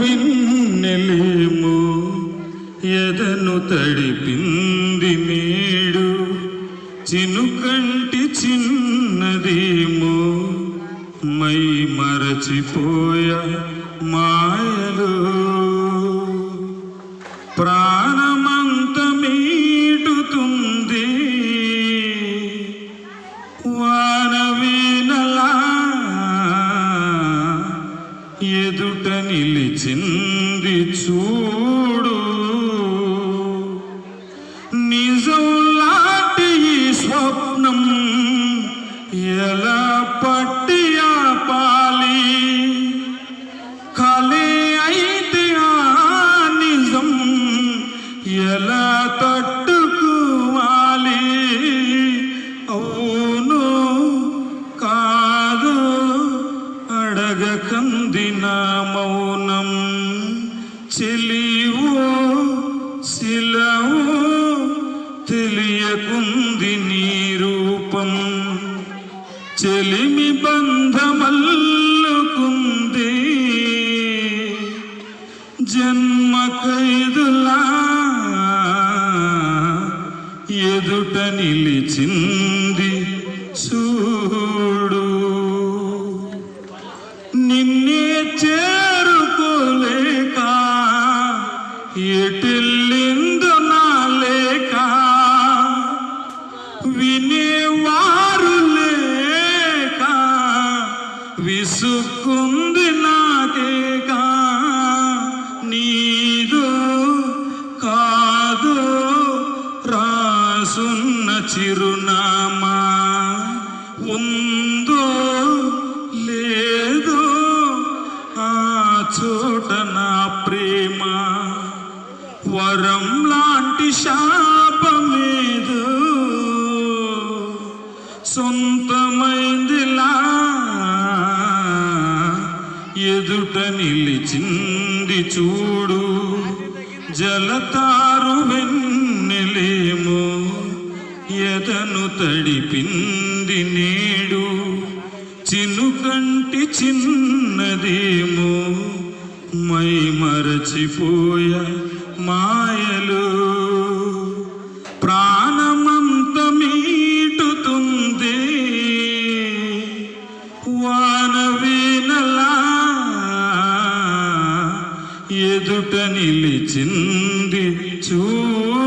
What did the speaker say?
వెన్నెలేమో ఎదను తడిపింది మేడు. చినుకంటి చిన్నదేమో my మరచిపోయ మాయలు. ప్రా చింది చూడు. నిజం లాంటి ఈ స్వప్నం ఎలా పట్టి ఆపాలి? కలే అయితే ఆ నిజం ఎలా తట్టుకోవాలి? అవును కాదు అడగకంది నామవు మౌనం చెలివో శిలవో తెలియకుంది నీ రూపం. చెలిమి బంధమల్లుకుంది. జన్మ ఖైదులా ఎదుట నిలిచింది సూ ఎటిల్లిందు నా లేక వినేవారు లేక విసుక్కుంది నాకేక. నీదో కాదో రాసున్న చిరునామా ఉందో లేదో ఆ చోట నా వరం లాంటి శాపమేదు. సొంతమైందిలా ఎదుట నిలిచింది చూడు. జలతారు వెన్నెలేమో ఎదను తడిపింది నేడు. చినుకంటి చిన్నదేమో మై మరచిపోయ మాయలు. ప్రాణమంత మీటుతుంది. వానవీనలా ఎదుట నిలిచింది చూ